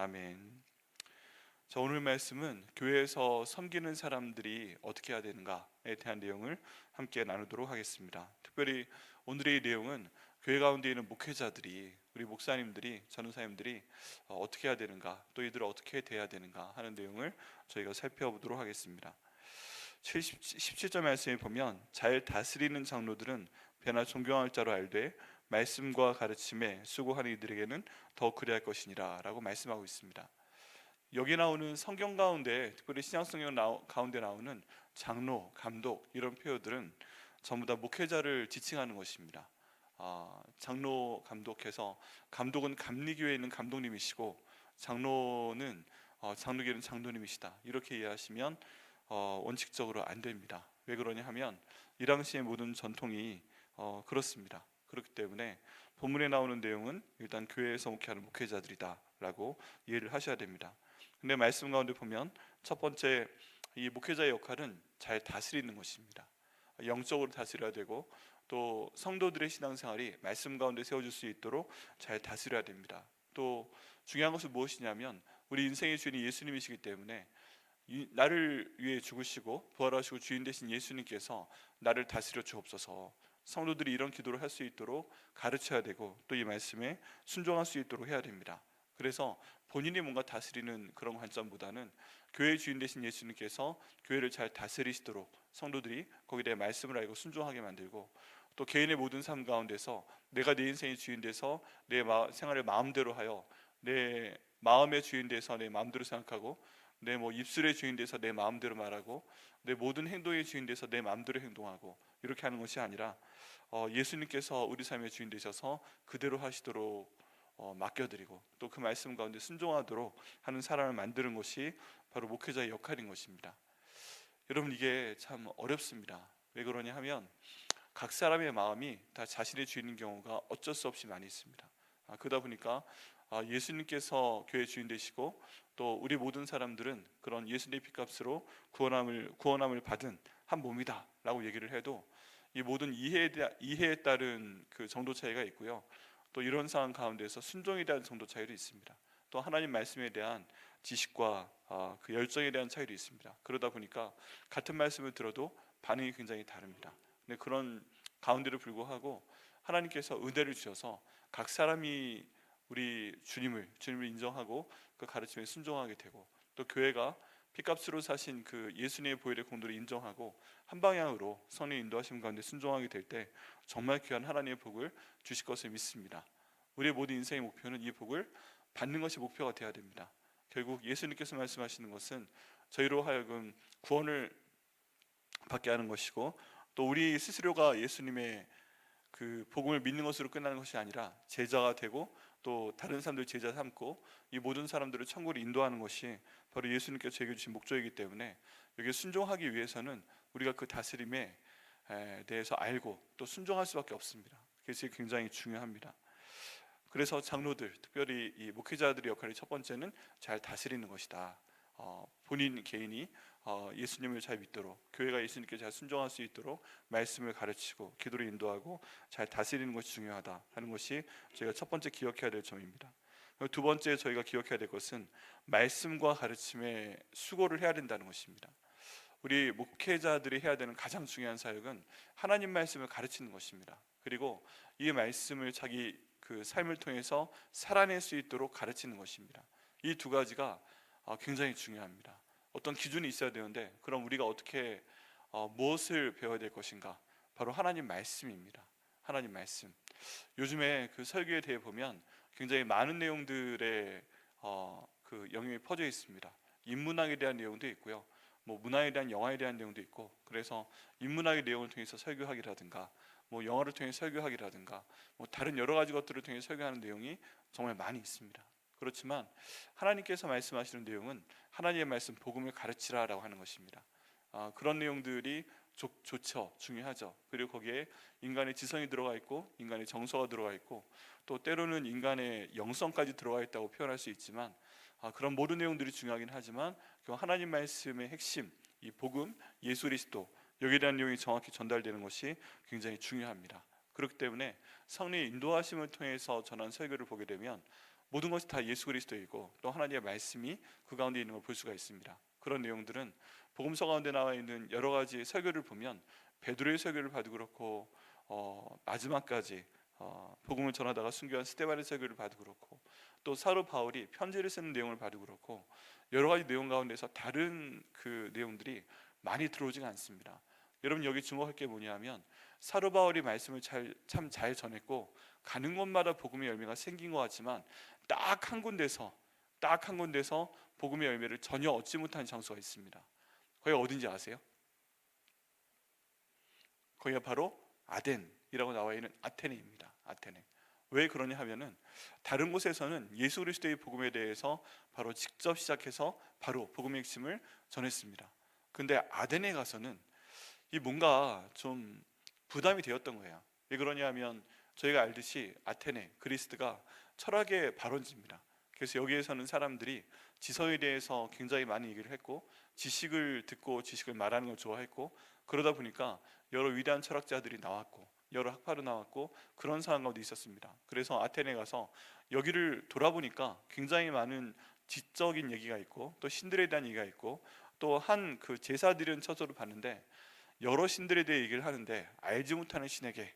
아멘. 자, 오늘 말씀은 교회에서 섬기는 사람들이 어떻게 해야 되는가에 대한 내용을 함께 나누도록 하겠습니다. 특별히 오늘의 내용은 교회 가운데 있는 목회자들이 우리 목사님들이 전우사님들이 어, 어떻게 해야 되는가 또 이들을 어떻게 대해야 되는가 하는 내용을 저희가 살펴보도록 하겠습니다. 70, 17절 말씀에 보면 잘 다스리는 장로들은 배나 존경할 자로 알되 말씀과 가르침에 수고하는 이들에게는 더 그리할 것이니라라고 말씀하고 있습니다. 여기 나오는 성경 가운데 특별히 신약 성경 나오- 가운데 나오는 장로, 감독 이런 표현들은 전부 다 목회자를 지칭하는 것입니다. 아, 장로 감독해서 감독은 감리교회에 있는 감독님이시고 장로는 어, 장로교회는 장로님이시다 이렇게 이해하시면 어, 원칙적으로 안 됩니다. 왜 그러냐 하면 이 당시의 모든 전통이 어, 그렇습니다. 그렇기 때문에 본문에 나오는 내용은 일단 교회에서 목회하는 목회자들이다라고 이해를 하셔야 됩니다. 근데 말씀 가운데 보면 첫 번째 이 목회자의 역할은 잘 다스리는 것입니다. 영적으로 다스려야 되고 또 성도들의 신앙생활이 말씀 가운데 세워질 수 있도록 잘 다스려야 됩니다. 또 중요한 것은 무엇이냐면 우리 인생의 주인이 예수님이시기 때문에 이- 나를 위해 죽으시고 부활하시고 주인 되신 예수님께서 나를 다스려 주옵소서. 성도들이 이런 기도를 할 수 있도록 가르쳐야 되고 또 이 말씀에 순종할 수 있도록 해야 됩니다. 그래서 본인이 뭔가 다스리는 그런 관점보다는 교회의 주인 되신 예수님께서 교회를 잘 다스리시도록 성도들이 거기에 대해 말씀을 알고 순종하게 만들고 또 개인의 모든 삶 가운데서 내가 내 인생의 주인 돼서 내 마- 생활을 마음대로 하여 내 마음의 주인 돼서 내 마음대로 생각하고 내 뭐 입술의 주인 돼서 내 마음대로 말하고 내 모든 행동의 주인 돼서 내 마음대로 행동하고 이렇게 하는 것이 아니라 어, 예수님께서 우리 삶의 주인 되셔서 그대로 하시도록 어, 맡겨드리고 또 그 말씀 가운데 순종하도록 하는 사람을 만드는 것이 바로 목회자의 역할인 것입니다. 여러분 이게 참 어렵습니다. 왜 그러냐 하면 각 사람의 마음이 다 자신의 주인인 경우가 어쩔 수 없이 많이 있습니다. 아, 그러다 보니까 아, 예수님께서 교회 주인 되시고 또 우리 모든 사람들은 그런 예수님의 피값으로 구원함을 구원함을 받은 한 몸이다 라고 얘기를 해도 이 모든 이해에 대한 이해에 따른 그 정도 차이가 있고요. 또 이런 상황 가운데서 순종에 대한 정도 차이도 있습니다. 또 하나님 말씀에 대한 지식과 아, 그 열정에 대한 차이도 있습니다. 그러다 보니까 같은 말씀을 들어도 반응이 굉장히 다릅니다. 근데 그런 가운데를 불구하고 하나님께서 은혜를 주셔서 각 사람이 우리 주님을 주님을 인정하고 그 가르침에 순종하게 되고 또 교회가 피값으로 사신 그 예수님의 보혈의 공도를 인정하고 한 방향으로 선의 인도하심 가운데 순종하게 될 때 정말 귀한 하나님의 복을 주실 것을 믿습니다. 우리의 모든 인생의 목표는 이 복을 받는 것이 목표가 되어야 됩니다. 결국 예수님께서 말씀하시는 것은 저희로 하여금 구원을 받게 하는 것이고 또 우리 스스로가 예수님의 그 복음을 믿는 것으로 끝나는 것이 아니라 제자가 되고 또 다른 사람들 제자 삼고 이 모든 사람들을 천국으로 인도하는 것이 바로 예수님께서 저에게 주신 목적이기 때문에 여기에 순종하기 위해서는 우리가 그 다스림에 에, 대해서 알고 또 순종할 수밖에 없습니다. 그것이 굉장히 중요합니다. 그래서 장로들, 특별히 이 목회자들의 역할이 첫 번째는 잘 다스리는 것이다. 어, 본인 개인이 어, 예수님을 잘 믿도록 교회가 예수님께 잘 순종할 수 있도록 말씀을 가르치고 기도를 인도하고 잘 다스리는 것이 중요하다 하는 것이 저희가 첫 번째 기억해야 될 점입니다. 두 번째 저희가 기억해야 될 것은 말씀과 가르침에 수고를 해야 된다는 것입니다. 우리 목회자들이 해야 되는 가장 중요한 사역은 하나님 말씀을 가르치는 것입니다. 그리고 이 말씀을 자기 그 삶을 통해서 살아낼 수 있도록 가르치는 것입니다. 이 두 가지가 어, 굉장히 중요합니다. 어떤 기준이 있어야 되는데 그럼 우리가 어떻게 어, 무엇을 배워야 될 것인가? 바로 하나님 말씀입니다. 하나님 말씀. 요즘에 그 설교에 대해 보면 굉장히 많은 내용들의 어, 그 영역이 퍼져 있습니다. 인문학에 대한 내용도 있고요. 뭐 문화에 대한 영화에 대한 내용도 있고 그래서 인문학의 내용을 통해서 설교하기라든가 뭐 영화를 통해 설교하기라든가 뭐 다른 여러 가지 것들을 통해 설교하는 내용이 정말 많이 있습니다. 그렇지만 하나님께서 말씀하시는 내용은 하나님의 말씀 복음을 가르치라라고 하는 것입니다. 아, 그런 내용들이 좋, 좋죠, 중요하죠. 그리고 거기에 인간의 지성이 들어가 있고 인간의 정서가 들어가 있고 또 때로는 인간의 영성까지 들어가 있다고 표현할 수 있지만 아, 그런 모든 내용들이 중요하긴 하지만 그 하나님 말씀의 핵심, 이 복음, 예수 그리스도 여기에 대한 내용이 정확히 전달되는 것이 굉장히 중요합니다. 그렇기 때문에 성령의 인도하심을 통해서 전한 설교를 보게 되면 모든 것이 다 예수 그리스도이고 또 하나님의 말씀이 그 가운데 있는 걸 볼 수가 있습니다. 그런 내용들은 복음서 가운데 나와 있는 여러 가지 설교를 보면 베드로의 설교를 봐도 그렇고 어, 마지막까지 어, 복음을 전하다가 순교한 스테반의 설교를 봐도 그렇고 또 사도 바울이 편지를 쓰는 내용을 봐도 그렇고 여러 가지 내용 가운데서 다른 그 내용들이 많이 들어오지가 않습니다. 여러분 여기 주목할 게 뭐냐면 사도 바울이 말씀을 참 잘 전했고 가는 곳마다 복음의 열매가 생긴 것 같지만 딱 한 군데서 딱 한 군데서 복음의 열매를 전혀 얻지 못한 장소가 있습니다. 거기 어딘지 아세요? 거기가 바로 아덴이라고 나와 있는 아테네입니다. 아테네. 왜 그러냐 하면은 다른 곳에서는 예수 그리스도의 복음에 대해서 바로 직접 시작해서 바로 복음의 핵심을 전했습니다. 근데 아덴에 가서는 이 뭔가 좀 부담이 되었던 거예요. 왜 그러냐면 저희가 알듯이 아테네 그리스가 철학의 발원지입니다. 그래서 여기에서는 사람들이 지성에 대해서 굉장히 많이 얘기를 했고 지식을 듣고 지식을 말하는 걸 좋아했고 그러다 보니까 여러 위대한 철학자들이 나왔고 여러 학파도 나왔고 그런 상황 가운데 있었습니다. 그래서 아테네 가서 여기를 돌아보니까 굉장히 많은 지적인 얘기가 있고 또 신들에 대한 얘기가 있고 또 한 그 제사 드리는 처소를 봤는데 여러 신들에 대해 얘기를 하는데 알지 못하는 신에게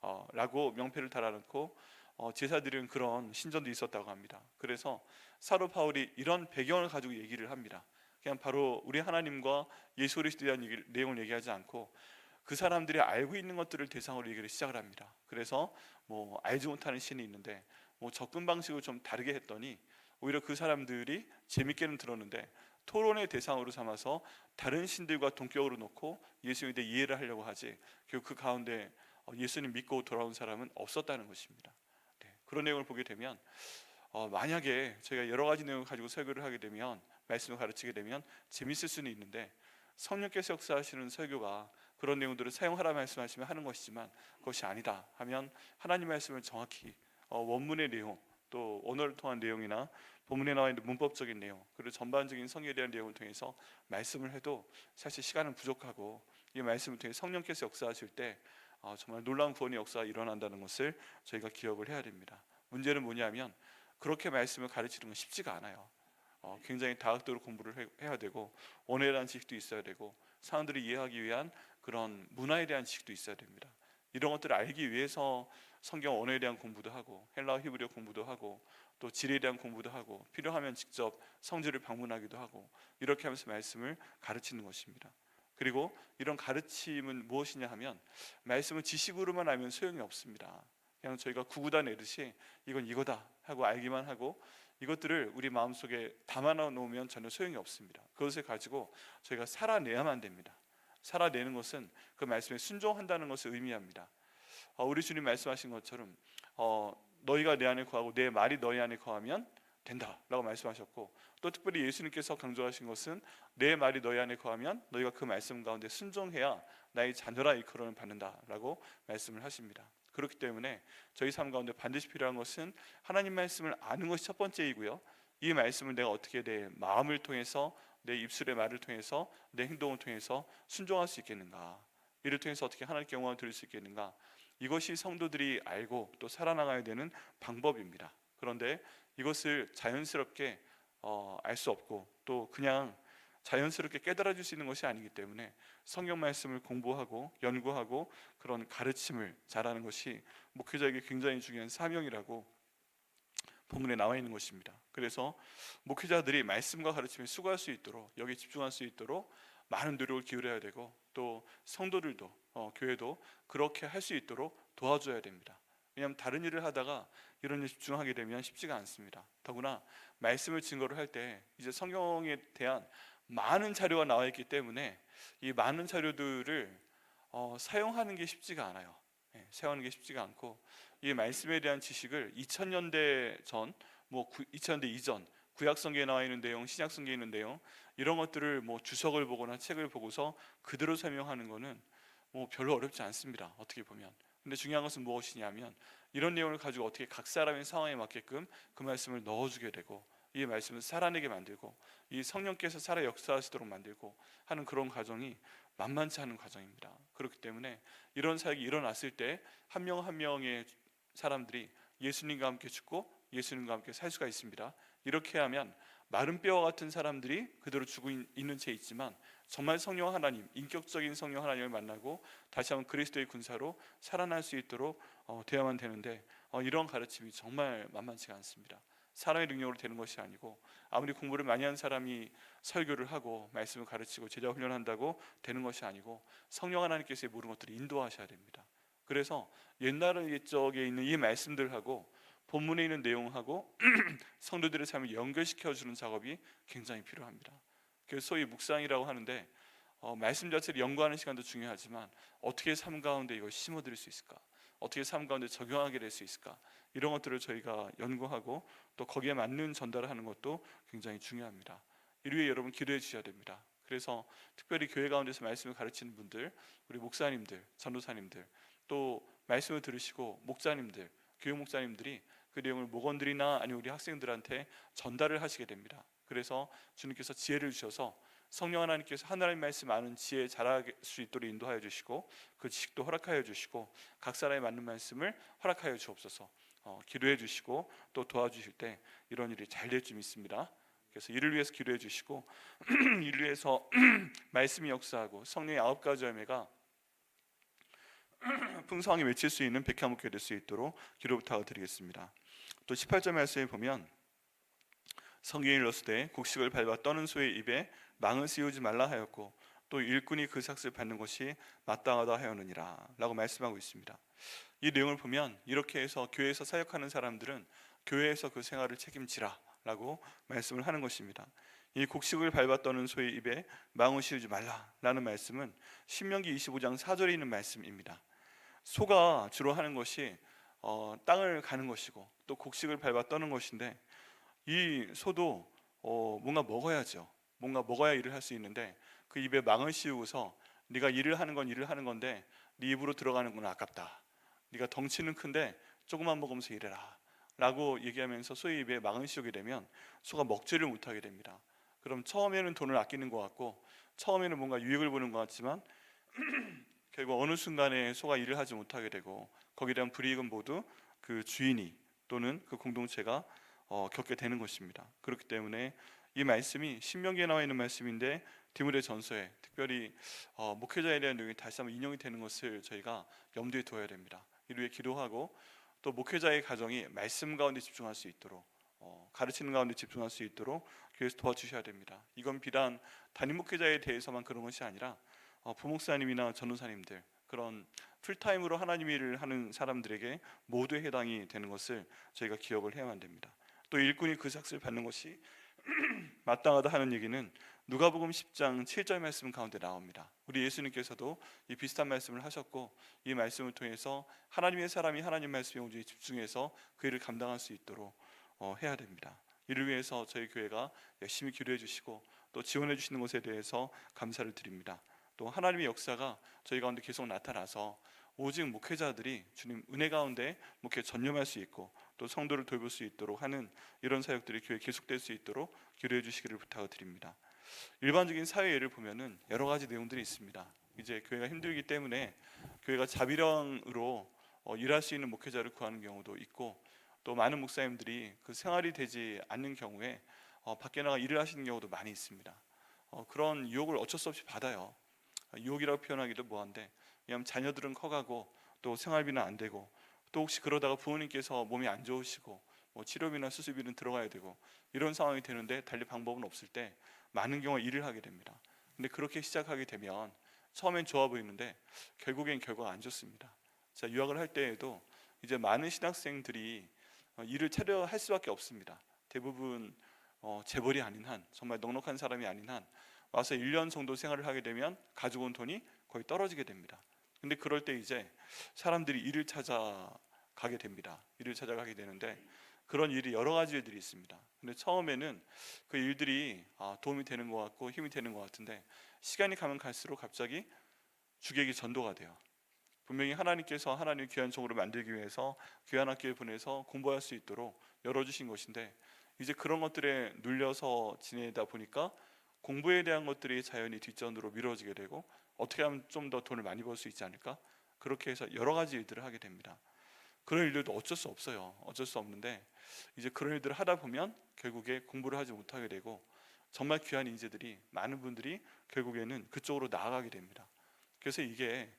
어, 라고 명패를 달아놓고 어, 제사 드리는 그런 신전도 있었다고 합니다. 그래서 사도 바울이 이런 배경을 가지고 얘기를 합니다. 그냥 바로 우리 하나님과 예수 그리스도에 대한 얘기를, 내용을 얘기하지 않고 그 사람들이 알고 있는 것들을 대상으로 얘기를 시작을 합니다. 그래서 뭐 알지 못하는 신이 있는데 뭐 접근 방식을 좀 다르게 했더니 오히려 그 사람들이 재밌게는 들었는데 토론의 대상으로 삼아서 다른 신들과 동격으로 놓고 예수님에 대해 이해를 하려고 하지 그 가운데 어, 예수님 믿고 돌아온 사람은 없었다는 것입니다. 네, 그런 내용을 보게 되면 어, 만약에 저희가 여러 가지 내용을 가지고 설교를 하게 되면 말씀을 가르치게 되면 재밌을 수는 있는데 성령께서 역사하시는 설교가 그런 내용들을 사용하라 말씀하시면 하는 것이지만 그것이 아니다 하면 하나님 말씀을 정확히 어, 원문의 내용 또 언어를 통한 내용이나 본문에 나와 있는 문법적인 내용 그리고 전반적인 성에 대한 내용을 통해서 말씀을 해도 사실 시간은 부족하고 이 말씀을 통해 성령께서 역사하실 때 어, 정말 놀라운 구원의 역사가 일어난다는 것을 저희가 기억을 해야 됩니다. 문제는 뭐냐면 그렇게 말씀을 가르치는 건 쉽지가 않아요. 어, 굉장히 다각도로 공부를 해, 해야 되고 원어에 지식도 있어야 되고 사람들이 이해하기 위한 그런 문화에 대한 지식도 있어야 됩니다. 이런 것들을 알기 위해서 성경 언어에 대한 공부도 하고 헬라어 히브리어 공부도 하고 또 지리에 대한 공부도 하고 필요하면 직접 성지를 방문하기도 하고 이렇게 하면서 말씀을 가르치는 것입니다. 그리고 이런 가르침은 무엇이냐 하면 말씀을 지식으로만 알면 소용이 없습니다. 그냥 저희가 구구다 내듯이 이건 이거다 하고 알기만 하고 이것들을 우리 마음속에 담아 놓으면 전혀 소용이 없습니다. 그것을 가지고 저희가 살아내야만 됩니다. 살아내는 것은 그 말씀에 순종한다는 것을 의미합니다. 어, 우리 주님 말씀하신 것처럼 어, 너희가 내 안에 거하고 내 말이 너희 안에 거하면 된다라고 말씀하셨고 또 특별히 예수님께서 강조하신 것은 내 말이 너희 안에 거하면 너희가 그 말씀 가운데 순종해야 나의 자녀라 이끌어는 받는다라고 말씀을 하십니다. 그렇기 때문에 저희 삶 가운데 반드시 필요한 것은 하나님 말씀을 아는 것이 첫 번째이고요. 이 말씀을 내가 어떻게 내 마음을 통해서 내 입술의 말을 통해서 내 행동을 통해서 순종할 수 있겠는가? 이를 통해서 어떻게 하나님께 영광을 드릴 수 있겠는가? 이것이 성도들이 알고 또 살아나가야 되는 방법입니다. 그런데 이것을 자연스럽게 어, 알 수 없고 또 그냥 자연스럽게 깨달아 줄수 있는 것이 아니기 때문에 성경 말씀을 공부하고 연구하고 그런 가르침을 잘하는 것이 목회자에게 굉장히 중요한 사명이라고 본문에 나와 있는 것입니다. 그래서 목회자들이 말씀과 가르침에 수고할 수 있도록 여기 집중할 수 있도록 많은 노력을 기울여야 되고 또 성도들도 어, 교회도 그렇게 할 수 있도록 도와줘야 됩니다. 왜냐하면 다른 일을 하다가 이런 일 집중하게 되면 쉽지가 않습니다. 더구나 말씀을 증거를 할때 이제 성경에 대한 많은 자료가 나와 있기 때문에 이 많은 자료들을 어, 사용하는 게 쉽지가 않아요. 예, 사용하는 게 쉽지가 않고 이 말씀에 대한 지식을 2000년대 전, 뭐 2000년대 이전 구약 성경에 나와 있는 내용, 신약 성경에 있는 내용 이런 것들을 뭐 주석을 보거나 책을 보고서 그대로 설명하는 것은 뭐 별로 어렵지 않습니다. 어떻게 보면. 근데 중요한 것은 무엇이냐면 이런 내용을 가지고 어떻게 각 사람의 상황에 맞게끔 그 말씀을 넣어주게 되고 이 말씀을 살아내게 만들고 이 성령께서 살아 역사하시도록 만들고 하는 그런 과정이 만만치 않은 과정입니다. 그렇기 때문에 이런 사역이 일어났을 때 한 명한 명의 사람들이 예수님과 함께 죽고 예수님과 함께 살 수가 있습니다. 이렇게 하면 마른 뼈와 같은 사람들이 그대로 있- 있는 채 있지만 정말 성령 하나님, 인격적인 성령 하나님을 만나고 다시 한번 그리스도의 군사로 살아날 수 있도록 어, 되어야만 되는데 어, 이런 가르침이 정말 만만치가 않습니다. 사람의 능력으로 되는 것이 아니고 아무리 공부를 많이 한 사람이 설교를 하고 말씀을 가르치고 제자 훈련한다고 되는 것이 아니고 성령 하나님께서 이 모든 것들을 인도하셔야 됩니다. 그래서 옛날 옛적에 있는 이 말씀들하고 본문에 있는 내용하고 성도들의 삶을 연결시켜 주는 작업이 굉장히 필요합니다. 그래서 소위 묵상이라고 하는데 어, 말씀 자체를 연구하는 시간도 중요하지만 어떻게 삶 가운데 이걸 심어드릴 수 있을까? 어떻게 삶 가운데 적용하게 될 수 있을까? 이런 것들을 저희가 연구하고 또 거기에 맞는 전달을 하는 것도 굉장히 중요합니다. 이를 위해 여러분 기도해 주셔야 됩니다. 그래서 특별히 교회 가운데서 말씀을 가르치는 분들, 우리 목사님들, 전도사님들, 또 말씀을 들으시고 목자님들, 교육 목사님들이 그 내용을 목원들이나 아니면 우리 학생들한테 전달을 하시게 됩니다. 그래서 주님께서 지혜를 주셔서 성령 하나님께서 하나님 말씀 아는 지혜 잘할 수 있도록 인도하여 주시고 그 지식도 허락하여 주시고 각 사람에 맞는 말씀을 허락하여 주옵소서. 어, 기도해 주시고 또 도와주실 때 이런 일이 잘 될 줄 믿습니다. 그래서 이를 위해서 기도해 주시고 이를 위해서 말씀이 역사하고 성령의 아홉 가지 열매가 풍성하게 맺힐 수 있는 백향목회 될수 있도록 기도 부탁드리겠습니다. 또 18절 말씀에 보면 성경이 일렀으되 곡식을 밟아 떠는 소의 입에 망을 씌우지 말라 하였고 또 일꾼이 그 삭을 받는 것이 마땅하다 하였느니라 라고 말씀하고 있습니다. 이 내용을 보면 이렇게 해서 교회에서 사역하는 사람들은 교회에서 그 생활을 책임지라 라고 말씀을 하는 것입니다. 이 곡식을 밟아 떠는 소의 입에 망을 씌우지 말라 라는 말씀은 신명기 25장 4절에 있는 말씀입니다. 소가 주로 하는 것이 어, 땅을 가는 것이고 또 곡식을 밟아 떠는 것인데 이 소도 어, 뭔가 먹어야죠. 뭔가 먹어야 일을 할 수 있는데 그 입에 망을 씌우고서 네가 일을 하는 건 일을 하는 건데 네 입으로 들어가는 건 아깝다. 네가 덩치는 큰데 조금만 먹으면서 일해라. 라고 얘기하면서 소의 입에 망을 씌우게 되면 소가 먹지를 못하게 됩니다. 그럼 처음에는 돈을 아끼는 것 같고 처음에는 뭔가 유익을 보는 것 같지만 결국 어느 순간에 소가 일을 하지 못하게 되고 거기에 대한 불이익은 모두 그 주인이 또는 그 공동체가 어, 겪게 되는 것입니다. 그렇기 때문에 이 말씀이 신명기에 나와 있는 말씀인데 디모데 전서에 특별히 어, 목회자에 대한 내용이 다시 한번 인용이 되는 것을 저희가 염두에 두어야 됩니다. 위해 기도하고 또 목회자의 가정이 말씀 가운데 집중할 수 있도록 어, 가르치는 가운데 집중할 수 있도록 교회에서 도와주셔야 됩니다. 이건 비단 담임 목회자에 대해서만 그런 것이 아니라 어, 부목사님이나 전도사님들 그런 풀타임으로 하나님 일을 하는 사람들에게 모두 해당이 되는 것을 저희가 기억을 해야만 됩니다. 또 일꾼이 그 삭을 받는 것이 마땅하다 하는 얘기는 누가복음 10장 7절 말씀 가운데 나옵니다. 우리 예수님께서도 이 비슷한 말씀을 하셨고 이 말씀을 통해서 하나님의 사람이 하나님 말씀에 온전히 집중해서 그 일을 감당할 수 있도록 어, 해야 됩니다. 이를 위해서 저희 교회가 열심히 기도해 주시고 또 지원해 주시는 것에 대해서 감사를 드립니다. 또 하나님의 역사가 저희 가운데 계속 나타나서 오직 목회자들이 주님 은혜 가운데 목회 전념할 수 있고 또 성도를 돌볼 수 있도록 하는 이런 사역들이 교회 계속될 수 있도록 기도해 주시기를 부탁을 드립니다. 일반적인 사회 예를 보면은 여러 가지 내용들이 있습니다. 이제 교회가 힘들기 때문에 교회가 자비령으로 어, 일할 수 있는 목회자를 구하는 경우도 있고 또 많은 목사님들이 그 생활이 되지 않는 경우에 어, 밖에 나가 일을 하시는 경우도 많이 있습니다. 어, 그런 유혹을 어쩔 수 없이 받아요. 유혹이라고 표현하기도 뭐한데 왜냐하면 자녀들은 커가고 또 생활비는 안 되고 또 혹시 그러다가 부모님께서 몸이 안 좋으시고 뭐 치료비나 수술비는 들어가야 되고 이런 상황이 되는데 달리 방법은 없을 때 많은 경우 일을 하게 됩니다. 근데 그렇게 시작하게 되면 처음엔 좋아 보이는데 결국엔 결과가 안 좋습니다. 자 유학을 할 때에도 이제 많은 신학생들이 어, 일을 차려 할 수밖에 없습니다. 대부분 어, 재벌이 아닌 한 정말 넉넉한 사람이 아닌 한 와서 1년 정도 생활을 하게 되면 가지고 온 돈이 거의 떨어지게 됩니다. 근데 그럴 때 이제 사람들이 일을 찾아가게 됩니다. 일을 찾아가게 되는데 그런 일이 여러 가지 일들이 있습니다. 근데 처음에는 그 일들이 아, 도움이 되는 것 같고 힘이 되는 것 같은데 시간이 가면 갈수록 갑자기 주객이 전도가 돼요. 분명히 하나님께서 하나님 귀한 종으로 만들기 위해서 귀한 학교에 보내서 공부할 수 있도록 열어주신 것인데 이제 그런 것들에 눌려서 지내다 보니까 공부에 대한 것들이 자연히 뒷전으로 미뤄지게 되고 어떻게 하면 좀 더 돈을 많이 벌 수 있지 않을까? 그렇게 해서 여러 가지 일들을 하게 됩니다. 그런 일들도 어쩔 수 없어요. 어쩔 수 없는데 이제 그런 일들을 하다 보면 결국에 공부를 하지 못하게 되고 정말 귀한 인재들이 많은 분들이 결국에는 그쪽으로 나아가게 됩니다. 그래서 이게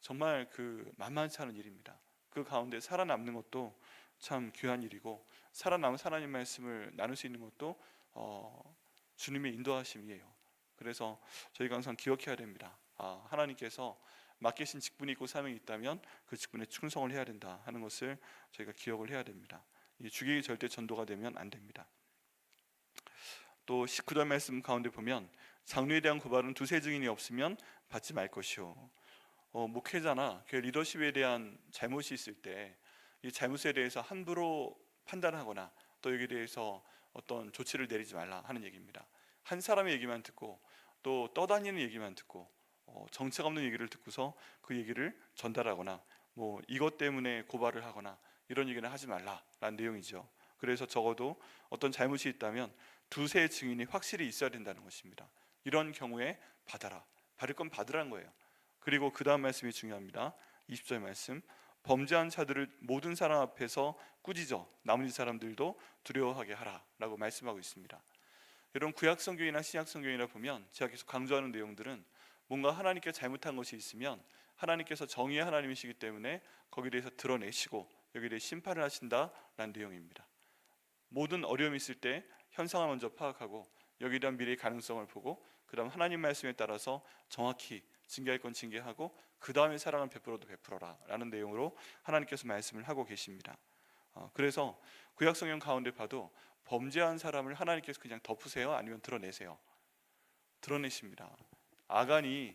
정말 그 만만치 않은 일입니다. 그 가운데 살아남는 것도 참 귀한 일이고 살아남은 하나님 말씀을 나눌 수 있는 것도 어, 주님의 인도하심이에요. 그래서 저희가 항상 기억해야 됩니다. 아, 하나님께서 맡기신 직분이 있고 사명이 있다면 그 직분에 충성을 해야 된다 하는 것을 저희가 기억을 해야 됩니다. 이 주객이 절대 전도가 되면 안 됩니다. 또 19절 말씀 가운데 보면 장로에 대한 고발은 두세 증인이 없으면 받지 말 것이요. 어, 목회자나 교회 리더십에 대한 잘못이 있을 때 이 잘못에 대해서 함부로 판단하거나 또 여기에 대해서 어떤 조치를 내리지 말라 하는 얘기입니다. 한 사람의 얘기만 듣고 또 떠다니는 얘기만 듣고 어, 정책 없는 얘기를 듣고서 그 얘기를 전달하거나 뭐 이것 때문에 고발을 하거나 이런 얘기는 하지 말라라는 내용이죠. 그래서 적어도 어떤 잘못이 있다면 두세 증인이 확실히 있어야 된다는 것입니다. 이런 경우에 받아라. 받을 건 받으라는 거예요. 그리고 그 다음 말씀이 중요합니다. 20절 말씀. 범죄한 자들을 모든 사람 앞에서 꾸짖어 나머지 사람들도 두려워하게 하라라고 말씀하고 있습니다. 이런 구약 성경이나 신약 성경이나 보면 제가 계속 강조하는 내용들은 뭔가 하나님께 잘못한 것이 있으면 하나님께서 정의의 하나님이시기 때문에 거기에 대해서 드러내시고 여기에 대해 심판을 하신다라는 내용입니다. 모든 어려움이 있을 때 현상을 먼저 파악하고 여기에 대한 미래의 가능성을 보고 그다음 하나님 말씀에 따라서 정확히 징계할 건 징계하고 그 다음에 사랑을 베풀어도 베풀어라라는 내용으로 하나님께서 말씀을 하고 계십니다. 어, 그래서 구약 성경 가운데 봐도 범죄한 사람을 하나님께서 그냥 덮으세요 아니면 드러내세요 드러내십니다. 아간이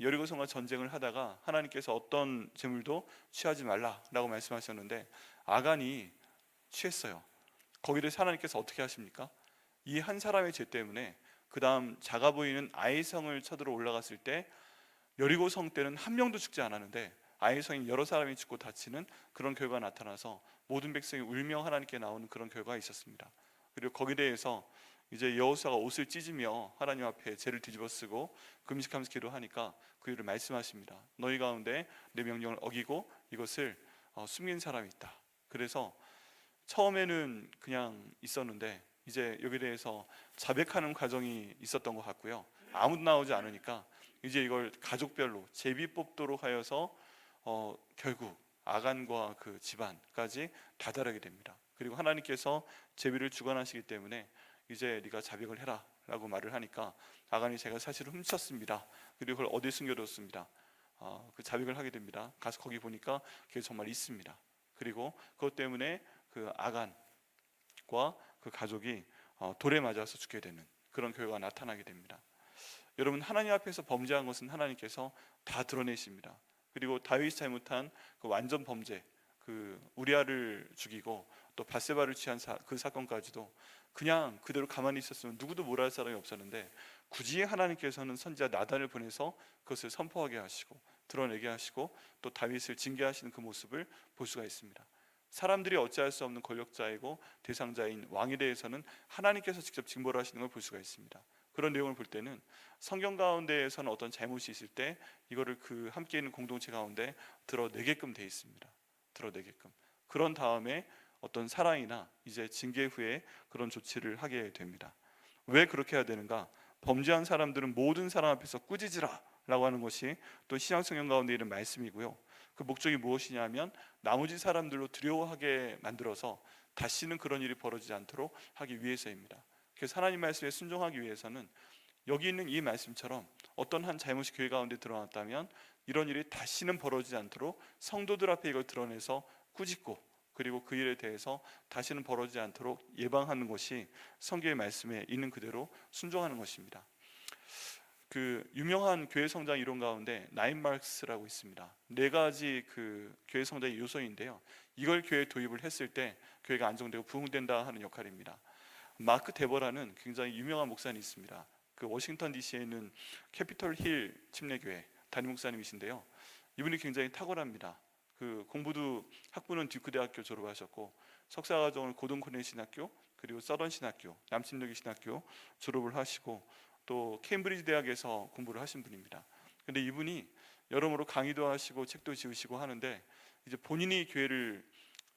여리고성과 전쟁을 하다가 하나님께서 어떤 재물도 취하지 말라라고 말씀하셨는데 아간이 취했어요. 거기를 하나님께서 어떻게 하십니까? 이 한 사람의 죄 때문에 그 다음 작아 보이는 아이성을 쳐들어 올라갔을 때 여리고 성 때는 한 명도 죽지 않았는데 아이성이 여러 사람이 죽고 다치는 그런 결과가 나타나서 모든 백성이 울며 하나님께 나오는 그런 결과가 있었습니다. 그리고 거기에 대해서 이제 여호수아가 옷을 찢으며 하나님 앞에 죄를 뒤집어쓰고 금식하면서 기도하니까 그 일을 말씀하십니다. 너희 가운데 내 명령을 어기고 이것을 어, 숨긴 사람이 있다. 그래서 처음에는 그냥 있었는데 이제 여기에 대해서 자백하는 과정이 있었던 것 같고요. 아무도 나오지 않으니까 이제 이걸 가족별로 제비 뽑도록 하여서 어, 결국 아간과 그 집안까지 다다르게 됩니다. 그리고 하나님께서 제비를 주관하시기 때문에 이제 네가 자백을 해라라고 말을 하니까 아간이 제가 사실 훔쳤습니다. 그리고 그걸 어디 숨겨뒀습니다. 어, 그 자백을 하게 됩니다. 가서 거기 보니까 그게 정말 있습니다. 그리고 그것 때문에 그 아간과 그 가족이 어, 돌에 맞아서 죽게 되는 그런 결과가 나타나게 됩니다. 여러분 하나님 앞에서 범죄한 것은 하나님께서 다 드러내십니다. 그리고 다윗이 잘못한 그 완전 범죄, 그 우리아를 죽이고 또 바세바를 취한 사, 그 사건까지도 그냥 그대로 가만히 있었으면 누구도 뭐라 할 사람이 없었는데 굳이 하나님께서는 선지자 나단을 보내서 그것을 선포하게 하시고 드러내게 하시고 또 다윗을 징계하시는 그 모습을 볼 수가 있습니다. 사람들이 어찌할 수 없는 권력자이고 대상자인 왕에 대해서는 하나님께서 직접 징벌을 하시는 걸 볼 수가 있습니다. 그런 내용을 볼 때는 성경 가운데에서는 어떤 잘못이 있을 때 이거를 그 함께 있는 공동체 가운데 드러내게끔 돼 있습니다. 드러내게끔. 그런 다음에 어떤 사랑이나 이제 징계 후에 그런 조치를 하게 됩니다. 왜 그렇게 해야 되는가? 범죄한 사람들은 모든 사람 앞에서 꾸짖으라라고 하는 것이 또 신약 성경 가운데 있는 말씀이고요. 그 목적이 무엇이냐면 나머지 사람들로 두려워하게 만들어서 다시는 그런 일이 벌어지지 않도록 하기 위해서입니다. 그래서 하나님 말씀에 순종하기 위해서는 여기 있는 이 말씀처럼 어떤 한 잘못이 교회 가운데 드러났다면 이런 일이 다시는 벌어지지 않도록 성도들 앞에 이걸 드러내서 꾸짖고 그리고 그 일에 대해서 다시는 벌어지지 않도록 예방하는 것이 성경의 말씀에 있는 그대로 순종하는 것입니다. 그 유명한 교회 성장 이론 가운데 나인 마르크스라고 있습니다. 네 가지 그 교회 성장의 요소인데요. 이걸 교회에 도입을 했을 때 교회가 안정되고 부흥된다 하는 역할입니다. 마크 데버라는 굉장히 유명한 목사님이 있습니다. 그 워싱턴 D.C.에 있는 캐피털 힐 침례교회 담임 목사님이신데요. 이분이 굉장히 탁월합니다. 그 공부도 학부는 듀크 대학교 졸업하셨고 석사 과정을 고등 코넬 신학교 그리고 서던 신학교 남침여기 신학교 졸업을 하시고 또 케임브리지 대학에서 공부를 하신 분입니다. 근데 이분이 여러모로 강의도 하시고 책도 지으시고 하는데 이제 본인이 교회를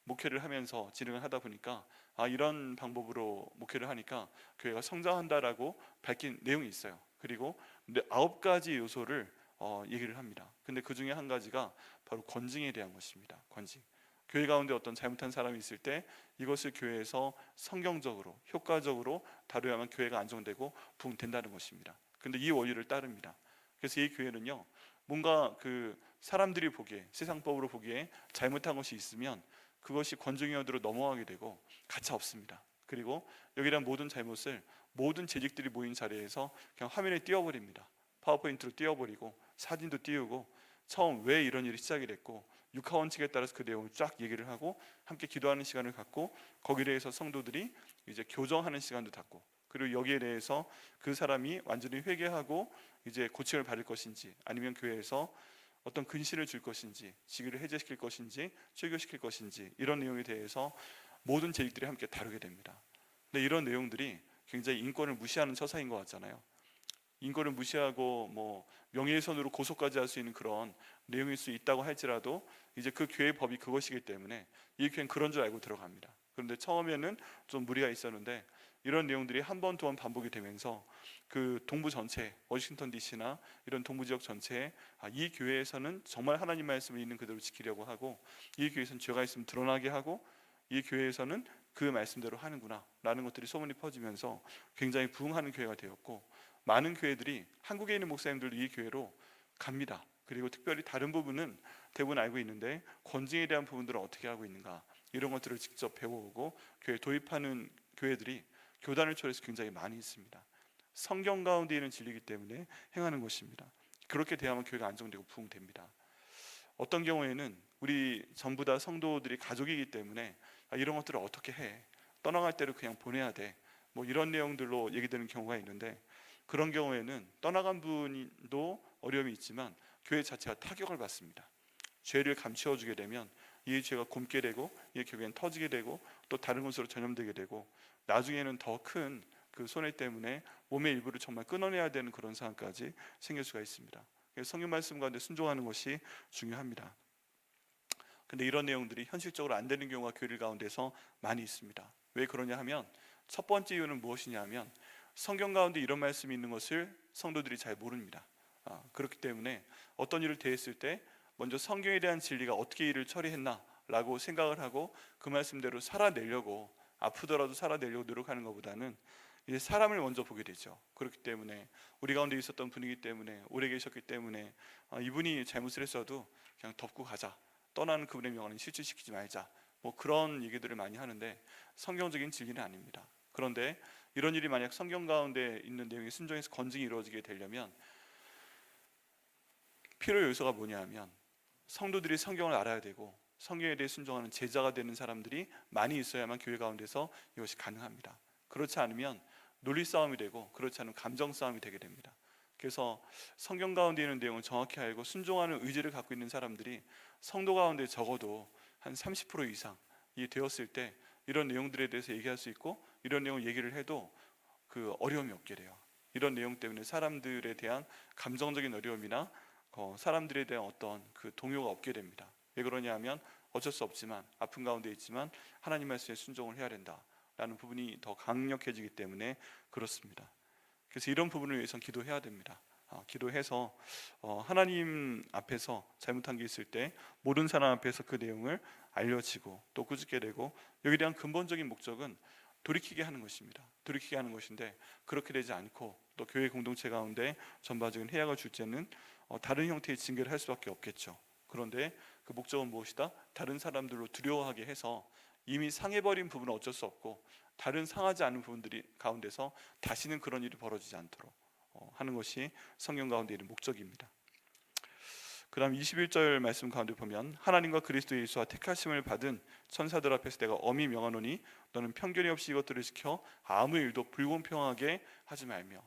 목회를 하면서 진행을 하다 보니까 아 이런 방법으로 목회를 하니까 교회가 성장한다라고 밝힌 내용이 있어요. 그리고 네, 아홉 가지 요소를 어, 얘기를 합니다. 근데 그 중에 한 가지가 바로 권징에 대한 것입니다. 권징. 교회 가운데 어떤 잘못한 사람이 있을 때 이것을 교회에서 성경적으로 효과적으로 다루야만 교회가 안정되고 부흥된다는 것입니다. 근데 이 원리를 따릅니다. 그래서 이 교회는요. 뭔가 그 사람들이 보기에 세상법으로 보기에 잘못한 것이 있으면 그것이 권중위원으로 넘어가게 되고 가차 없습니다. 그리고 여기에 대한 모든 잘못을 모든 재직들이 모인 자리에서 그냥 화면에 띄워버립니다. 파워포인트로 띄워버리고 사진도 띄우고 처음 왜 이런 일이 시작이 됐고 육하 원칙에 따라서 그 내용을 쫙 얘기를 하고 함께 기도하는 시간을 갖고 거기에 대해서 성도들이 이제 교정하는 시간도 갖고 그리고 여기에 대해서 그 사람이 완전히 회개하고 이제 고침을 받을 것인지 아니면 교회에서 어떤 근신을 줄 것인지 직위를 해제시킬 것인지 출교시킬 것인지 이런 내용에 대해서 모든 재직들이 함께 다루게 됩니다. 근데 이런 내용들이 굉장히 인권을 무시하는 처사인 것 같잖아요. 인권을 무시하고 뭐 명예훼손으로 고소까지 할 수 있는 그런 내용일 수 있다고 할지라도 이제 그 교회 법이 그것이기 때문에 이 교회는 그런 줄 알고 들어갑니다. 그런데 처음에는 좀 무리가 있었는데 이런 내용들이 한 번 두 번 반복이 되면서 그 동부 전체 워싱턴 D.C.나 이런 동부 지역 전체에 아, 이 교회에서는 정말 하나님 말씀을 있는 그대로 지키려고 하고 이 교회에서는 죄가 있으면 드러나게 하고 이 교회에서는 그 말씀대로 하는구나라는 것들이 소문이 퍼지면서 굉장히 부흥하는 교회가 되었고 많은 교회들이 한국에 있는 목사님들도 이 교회로 갑니다. 그리고 특별히 다른 부분은 대부분 알고 있는데 권징에 대한 부분들을 어떻게 하고 있는가 이런 것들을 직접 배워보고 교회 도입하는 교회들이 교단을 초래해서 굉장히 많이 있습니다. 성경 가운데 있는 진리이기 때문에 행하는 것입니다. 그렇게 대하면 교회가 안정되고 부흥됩니다. 어떤 경우에는 우리 전부 다 성도들이 가족이기 때문에 아, 이런 것들을 어떻게 해? 떠나갈 때를 그냥 보내야 돼. 뭐 이런 내용들로 얘기되는 경우가 있는데 그런 경우에는 떠나간 분도 어려움이 있지만 교회 자체가 타격을 받습니다. 죄를 감추어 주게 되면 이 죄가 곪게 되고 이 교회는 터지게 되고 또 다른 것으로 전염되게 되고 나중에는 더 큰 그 손해 때문에 몸의 일부를 정말 끊어내야 되는 그런 상황까지 생길 수가 있습니다. 성경 말씀 가운데 순종하는 것이 중요합니다. 근데 이런 내용들이 현실적으로 안 되는 경우가 교회 가운데서 많이 있습니다. 왜 그러냐 하면 첫 번째 이유는 무엇이냐면 성경 가운데 이런 말씀이 있는 것을 성도들이 잘 모릅니다. 아, 그렇기 때문에 어떤 일을 대했을 때 먼저 성경에 대한 진리가 어떻게 일을 처리했나라고 생각을 하고 그 말씀대로 살아내려고 아프더라도 살아내려고 노력하는 것보다는 이제 사람을 먼저 보게 되죠. 그렇기 때문에 우리 가운데 있었던 분이기 때문에 오래 계셨기 때문에 아, 이분이 잘못을 했어도 그냥 덮고 가자. 떠나는 그분의 명언은 실추시키지 말자. 뭐 그런 얘기들을 많이 하는데 성경적인 진리는 아닙니다. 그런데 이런 일이 만약 성경 가운데 있는 내용이 순종해서 건증이 이루어지게 되려면 필요 요소가 뭐냐면 성도들이 성경을 알아야 되고 성경에 대해 순종하는 제자가 되는 사람들이 많이 있어야만 교회 가운데서 이것이 가능합니다. 그렇지 않으면 논리 싸움이 되고 그렇지 않으면 감정 싸움이 되게 됩니다. 그래서 성경 가운데 있는 내용을 정확히 알고 순종하는 의지를 갖고 있는 사람들이 성도 가운데 적어도 한 30% 이상이 되었을 때 이런 내용들에 대해서 얘기할 수 있고 이런 내용을 얘기를 해도 그 어려움이 없게 돼요. 이런 내용 때문에 사람들에 대한 감정적인 어려움이나 어, 사람들에 대한 어떤 그 동요가 없게 됩니다. 왜 그러냐면 어쩔 수 없지만 아픈 가운데 있지만 하나님 말씀에 순종을 해야 된다라는 부분이 더 강력해지기 때문에 그렇습니다. 그래서 이런 부분을 위해서 기도해야 됩니다. 어, 기도해서 어, 하나님 앞에서 잘못한 게 있을 때 모든 사람 앞에서 그 내용을 알려지고 또 꾸짖게 되고 여기에 대한 근본적인 목적은 돌이키게 하는 것입니다. 돌이키게 하는 것인데 그렇게 되지 않고 또 교회 공동체 가운데 전반적인 해악을 줄 때는 어, 다른 형태의 징계를 할 수밖에 없겠죠. 그런데 그 목적은 무엇이다? 다른 사람들로 두려워하게 해서 이미 상해버린 부분은 어쩔 수 없고 다른 상하지 않은 부분들이 가운데서 다시는 그런 일이 벌어지지 않도록 어, 하는 것이 성경 가운데 있는 목적입니다. 그다음 21절 말씀 가운데 보면 하나님과 그리스도 예수와 택하심을 받은 천사들 앞에서 내가 엄히 명하노니 너는 편견이 없이 이것들을 지켜 아무 일도 불공평하게 하지 말며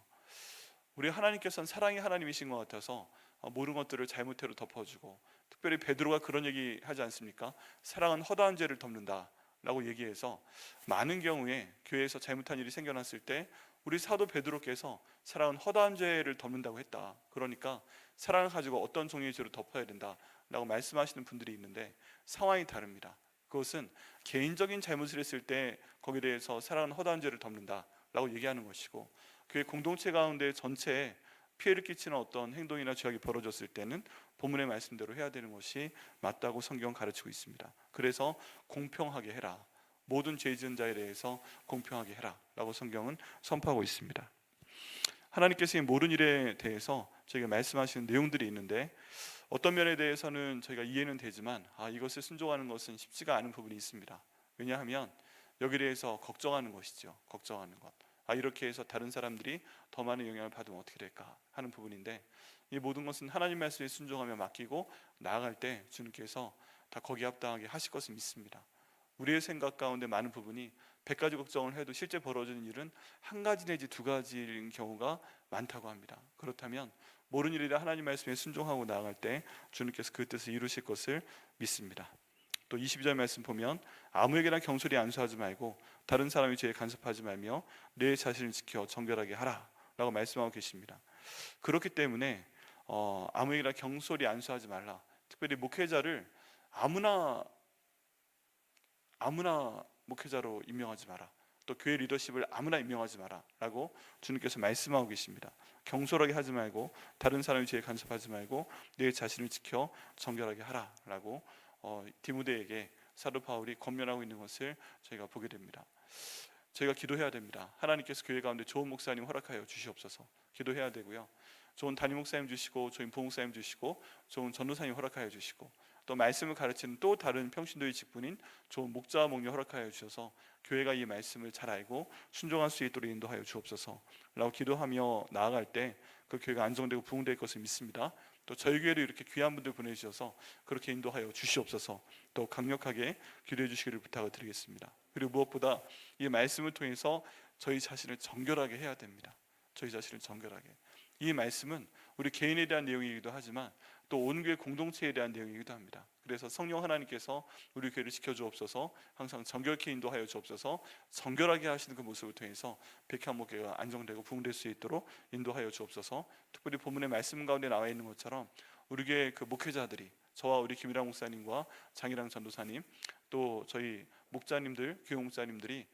우리 하나님께서는 사랑의 하나님이신 것 같아서 어, 모든 것들을 잘못대로 덮어주고 특별히 베드로가 그런 얘기 하지 않습니까? 사랑은 허다한 죄를 덮는다라고 얘기해서 많은 경우에 교회에서 잘못한 일이 생겨났을 때 우리 사도 베드로께서 사랑은 허다한 죄를 덮는다고 했다. 그러니까 사랑을 가지고 어떤 종류의 죄로 덮어야 된다라고 말씀하시는 분들이 있는데 상황이 다릅니다. 그것은 개인적인 잘못을 했을 때 거기에 대해서 사랑은 허다한 죄를 덮는다라고 얘기하는 것이고 교회 공동체 가운데 전체에 피해를 끼치는 어떤 행동이나 죄악이 벌어졌을 때는 본문의 말씀대로 해야 되는 것이 맞다고 성경 가르치고 있습니다. 그래서 공평하게 해라. 모든 죄 지은 자에 대해서 공평하게 해라라고 성경은 선포하고 있습니다. 하나님께서 이 모든 일에 대해서 저희가 말씀하시는 내용들이 있는데 어떤 면에 대해서는 저희가 이해는 되지만 아 이것을 순종하는 것은 쉽지가 않은 부분이 있습니다. 왜냐하면 여기에 대해서 걱정하는 것이죠. 걱정하는 것. 아 이렇게 해서 다른 사람들이 더 많은 영향을 받으면 어떻게 될까 하는 부분인데 이 모든 것은 하나님 말씀에 순종하며 맡기고 나아갈 때 주님께서 다 거기에 합당하게 하실 것을 믿습니다. 우리의 생각 가운데 많은 부분이 100가지 걱정을 해도 실제 벌어지는 일은 한 가지 내지 두 가지인 경우가 많다고 합니다. 그렇다면 모든 일이라 하나님 말씀에 순종하고 나아갈 때 주님께서 그 뜻을 이루실 것을 믿습니다. 또 22절 말씀 보면 아무에게나 경솔히 안수하지 말고 다른 사람의 죄에 간섭하지 말며 내 자신을 지켜 정결하게 하라라고 말씀하고 계십니다. 그렇기 때문에 어, 아무에게나 경솔히 안수하지 말라. 특별히 목회자를 아무나 아무나 목회자로 임명하지 마라. 또 교회 리더십을 아무나 임명하지 마라라고 주님께서 말씀하고 계십니다. 경솔하게 하지 말고 다른 사람의 죄에 간섭하지 말고 내 자신을 지켜 정결하게 하라라고 어, 디모데에게 사도 바울이 권면하고 있는 것을 저희가 보게 됩니다. 저희가 기도해야 됩니다. 하나님께서 교회 가운데 좋은 목사님 허락하여 주시옵소서. 기도해야 되고요. 좋은 담임 목사님 주시고 좋은 부목사님 주시고 좋은 전도사님 허락하여 주시고 또 말씀을 가르치는 또 다른 평신도의 직분인 좋은 목자와 목녀 허락하여 주셔서 교회가 이 말씀을 잘 알고 순종할 수 있도록 인도하여 주옵소서라고 기도하며 나아갈 때 그 교회가 안정되고 부흥될 것을 믿습니다. 또 저희 교회도 이렇게 귀한 분들 보내주셔서 그렇게 인도하여 주시옵소서 또 강력하게 기도해 주시기를 부탁을 드리겠습니다. 그리고 무엇보다 이 말씀을 통해서 저희 자신을 정결하게 해야 됩니다. 저희 자신을 정결하게. 이 말씀은 우리 개인에 대한 내용이기도 하지만 또 온 교회 공동체에 대한 내용이기도 합니다. 그래서 성령 하나님께서 우리 교회를 지켜 주옵소서. 항상 정결케 인도하여 주옵소서. 정결하게 하시는 그 모습을 통해서 백현 목회가 안정되고 부흥될 수 있도록 인도하여 주옵소서. 특별히 본문의 말씀 가운데 나와 있는 것처럼 우리 교회 그 목회자들이 저와 우리 김일랑 목사님과 장일랑 전도사님 또 저희 목자님들 교회 목자님들이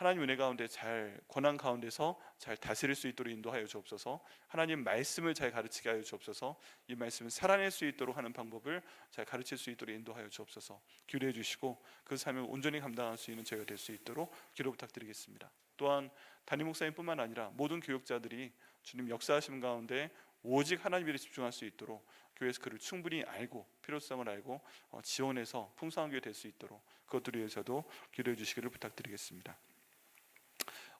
하나님 은혜 가운데 잘 권한 가운데서 잘 다스릴 수 있도록 인도하여 주옵소서. 하나님 말씀을 잘 가르치게 하여 주옵소서. 이 말씀을 살아낼 수 있도록 하는 방법을 잘 가르칠 수 있도록 인도하여 주옵소서. 기도해 주시고 그 삶을 온전히 감당할 수 있는 저희가 될 수 있도록 기도 부탁드리겠습니다. 또한 담임 목사님뿐만 아니라 모든 교육자들이 주님 역사하시는 가운데 오직 하나님 일에 집중할 수 있도록 교회에서 그를 충분히 알고 필요성을 알고 어, 지원해서 풍성한 교회 될 수 있도록 그것들을 위해서도 기도해 주시기를 부탁드리겠습니다.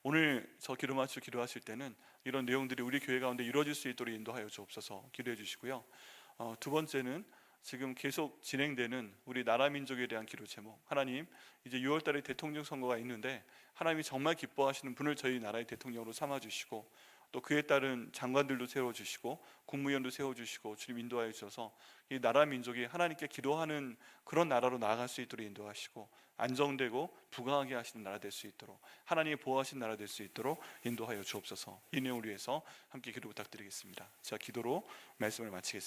오늘 저 기도 마치고 기도하실 때는 이런 내용들이 우리 교회 가운데 이루어질 수 있도록 인도하여 주옵소서 기도해 주시고요. 어, 두 번째는 지금 계속 진행되는 우리 나라 민족에 대한 기도 제목 하나님 이제 6월달에 대통령 선거가 있는데 하나님이 정말 기뻐하시는 분을 저희 나라의 대통령으로 삼아 주시고 또 그에 따른 장관들도 세워 주시고 국무위원도 세워 주시고 주님 인도하여 주셔서 이 나라 민족이 하나님께 기도하는 그런 나라로 나아갈 수 있도록 인도하시고 안정되고 부강하게 하시는 나라 될 수 있도록 하나님이 보호하신 나라 될 수 있도록 인도하여 주옵소서 이 내용을 위해서 함께 기도 부탁드리겠습니다. 자 기도로 말씀을 마치겠습니다.